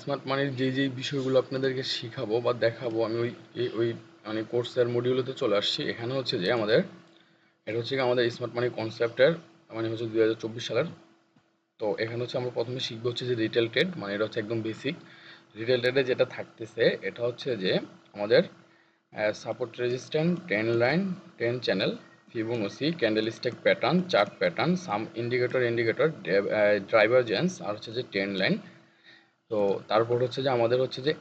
Smart মানির যে যে বিষয়গুলো আপনাদেরকে শিখাবো বা দেখাবো, আমি ওই ওই মানে কোর্সের মডিউলেতে চলে আসছি। এখানে হচ্ছে যে আমাদের, এটা হচ্ছে আমাদের স্মার্ট মানি কনসেপ্টের মানে হচ্ছে দুই হাজার চব্বিশ সালের। তো এখানে হচ্ছে আমরা প্রথমে শিখব হচ্ছে যে রিটেল ট্রেড মানে এটা হচ্ছে একদম বেসিক রিটেল ট্রেডে যেটা থাকতেছে, এটা হচ্ছে যে আমাদের support resistant trend line trend channel Fibonacci candle stick pattern chart pattern some indicator indicator divergence আর হচ্ছে যে ট্রেন লাইন তো তারপর হচ্ছে যে আমাদের হচ্ছে যে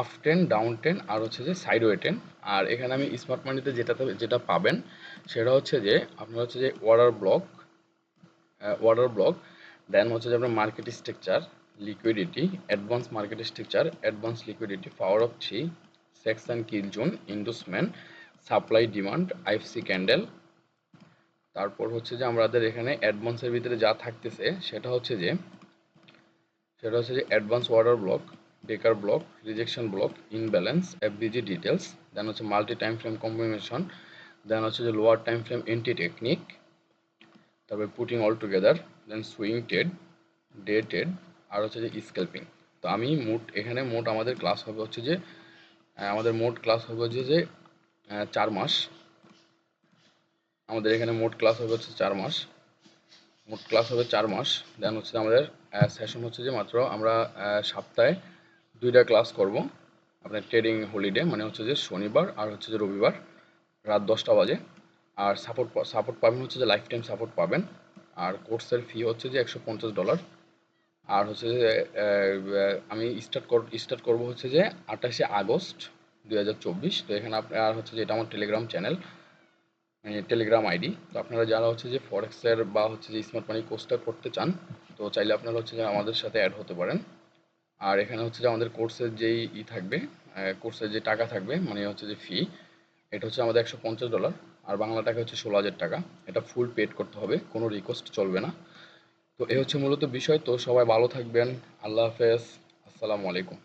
আপ টেন ডাউন টেন আর হচ্ছে যে সাইডওয়ে টেন আর এখানে আমি স্মার্ট মানিতে যেটাতে, যেটা পাবেন সেটা হচ্ছে যে আপনার হচ্ছে যে order block order block then হচ্ছে যে আপনার market structure liquidity advance market structure advance liquidity power of three section kill zone inducement supply demand IFC candle তারপর হচ্ছে যে আমাদের এখানে অ্যাডভান্সের ভিতরে যা থাকতেছে, সেটা হচ্ছে যে, সেটা হচ্ছে যে অ্যাডভান্স অর্ডার ব্লক বেকার block rejection block imbalance FBG details দেন হচ্ছে মাল্টি টাইম ফ্রেম কম্বিনেশন দেন হচ্ছে যে lower time frame anti technique তারপরে পুটিং অল টুগেদার দেন সুইং টেড ডে টেড আর হচ্ছে যে স্কেলপিং তো আমি মোট, এখানে মোট আমাদের ক্লাস হবে হচ্ছে যে আমাদের মোট ক্লাস হবে হচ্ছে যে চার মাস। আমাদের এখানে মোট ক্লাস হবে হচ্ছে চার মাস। মোট ক্লাস হবে চার মাস। দেন হচ্ছে আমাদের সেশন হচ্ছে যে মাত্র আমরা সপ্তাহে দুইটা ক্লাস করব। আপনার ট্রেডিং হলিডে মানে হচ্ছে যে শনিবার আর হচ্ছে যে রবিবার রাত দশটা বাজে। আর সাপোর্ট সাপোর্ট পাবেন হচ্ছে যে লাইফ টাইম সাপোর্ট পাবেন। আর কোর্সের ফি হচ্ছে যে একশো পঞ্চাশ ডলার আর হচ্ছে যে আমি স্টার্ট কর স্টার্ট করব হচ্ছে যে আঠাশে আগস্ট দু হাজার চব্বিশ। তো এখানে আপনার হচ্ছে যে এটা আমার টেলিগ্রাম চ্যানেল টেলিগ্রাম আইডি তো আপনারা যারা হচ্ছে যে ফরেক্সের বা হচ্ছে যে স্মার্ট মানি কোর্সটা করতে চান, তো চাইলে আপনারা হচ্ছে যে আমাদের সাথে অ্যাড হতে পারেন। আর এখানে হচ্ছে যে আমাদের কোর্সের যেই ই থাকবে কোর্সের যে টাকা থাকবে মানে হচ্ছে যে ফি এটা হচ্ছে আমাদের একশো পঞ্চাশ ডলার আর বাংলা টাকা হচ্ছে ষোলো হাজার টাকা। এটা ফুল পেড করতে হবে, কোনো রিকোয়েস্ট চলবে না। তো এই হচ্ছে মূলত বিষয়, তো সবাই ভালো থাকবেন, আল্লাহ হাফেজ, আসসালামু আলাইকুম।